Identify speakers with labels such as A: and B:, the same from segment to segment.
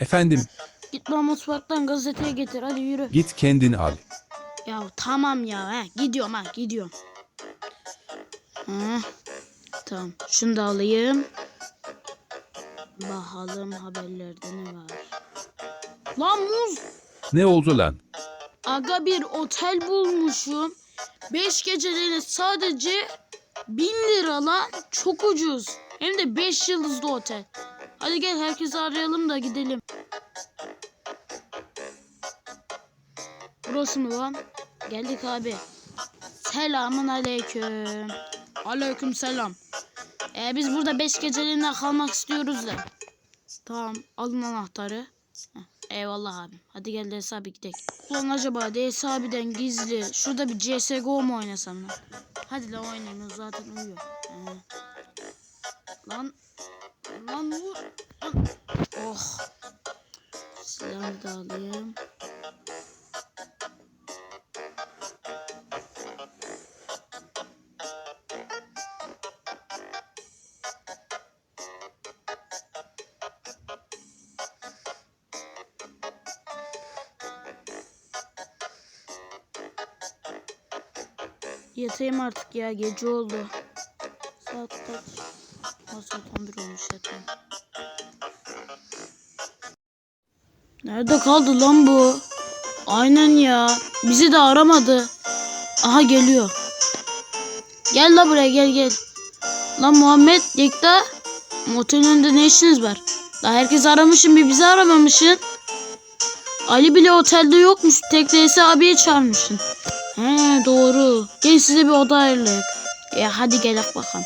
A: Efendim
B: Git bana mutfaktan gazeteye getir hadi yürü.
A: git kendin al.
B: Ya tamam ya he. gidiyorum ha gidiyorum. Ha, tamam şunu da alayım. Bakalım haberlerde ne var. Lan muz.
A: Ne oldu lan?
B: Aga bir otel bulmuşum. 5 geceliğine sadece 1000 lira lan. Çok ucuz. Hem de 5 yıldızlı otel. Hadi gel herkesi arayalım da gidelim. Burası mı lan? Geldik abi. Selamun aleyküm. Aleyküm selam. Ee, biz burada 5 geceliğine kalmak istiyoruz da. Tamam alın anahtarı. Heh, eyvallah abi. Hadi gel DS abi gidelim. Ulan acaba DS abiden gizli şurada bir CSGO mu oynasam lan? Hadi lan oynayayım zaten uyuyor. He. Lan lan vur. Oh. Silahı da alayım. Yatayım artık ya gece oldu. Saat kaç? Saat 11 olmuş yatayım. Nerede kaldı lan bu? Aynen ya. Bizi de aramadı. Aha geliyor. Gel la buraya gel gel. Lan Muhammed Yekta. Motelin önünde ne işiniz var? La herkes aramışsın bir bizi aramamışsın. Ali bile otelde yokmuş. Tek DS abiye çağırmışsın. He doğru. Gel size bir oda ayarlayık. E hadi gel bakalım.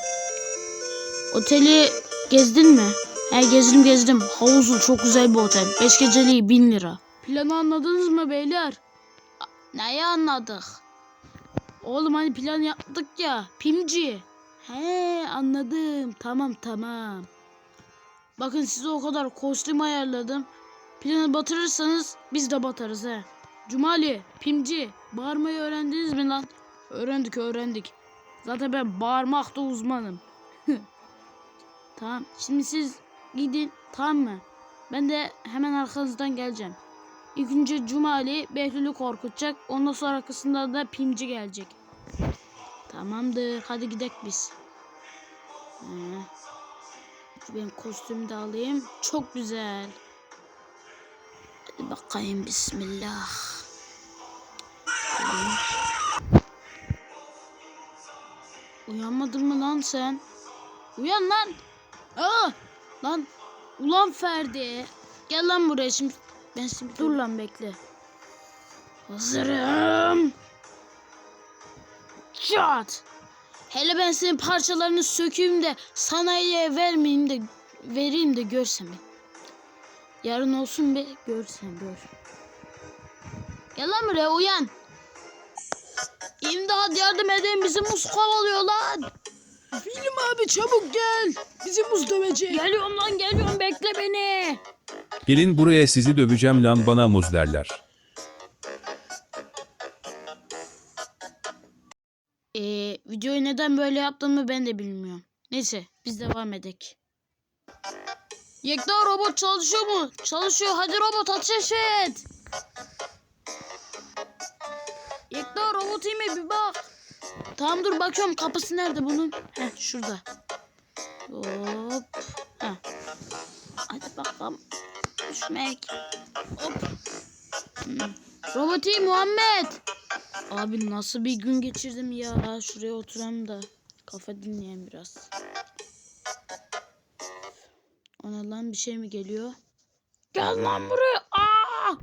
B: Oteli gezdin mi? He gezdim gezdim. Havuzlu çok güzel bir otel. Beş geceliği bin lira. Planı anladınız mı beyler? A- Neyi anladık? Oğlum hani plan yaptık ya. Pimci. He anladım. Tamam tamam. Bakın size o kadar kostüm ayarladım. Planı batırırsanız biz de batarız he. Cumali, Pimci, bağırmayı öğrendiniz mi lan? Öğrendik öğrendik. Zaten ben bağırmakta uzmanım. tamam şimdi siz gidin tamam mı? Ben de hemen arkanızdan geleceğim. İlk önce Cumali Behlül'ü korkutacak. Ondan sonra arkasından da Pimci gelecek. Tamamdır hadi gidek biz. Ee, ben kostümü de alayım. Çok güzel. Hadi bakayım bismillah. Uyanmadın mı lan sen? Uyan lan. Aa, lan. Ulan Ferdi. Gel lan buraya şimdi. Ben şimdi dur lan bekle. Hazırım. Çat. Hele ben senin parçalarını sökeyim de sanayiye vermeyeyim de vereyim de görsem. Yarın olsun be görsen gör. Gel lan buraya uyan. İmdat yardım edin bizi muz kovalıyor lan.
C: Film abi çabuk gel. Bizi muz dövecek.
B: Geliyorum lan geliyorum bekle beni.
A: Gelin buraya sizi döveceğim lan bana muz derler.
B: Ee, videoyu neden böyle yaptığımı ben de bilmiyorum. Neyse biz devam edek. Yekta robot çalışıyor mu? Çalışıyor. Hadi robot ateş et. Yekta robot iyi mi? Bir bak. Tamam dur bakıyorum kapısı nerede bunun? Heh şurada. Hop. Heh. Hadi bakalım. Düşmek. Hop. Hmm. Robot iyi Muhammed. Abi nasıl bir gün geçirdim ya. Şuraya oturayım da kafa dinleyen biraz. Ona lan bir şey mi geliyor? Gel lan buraya. Aa!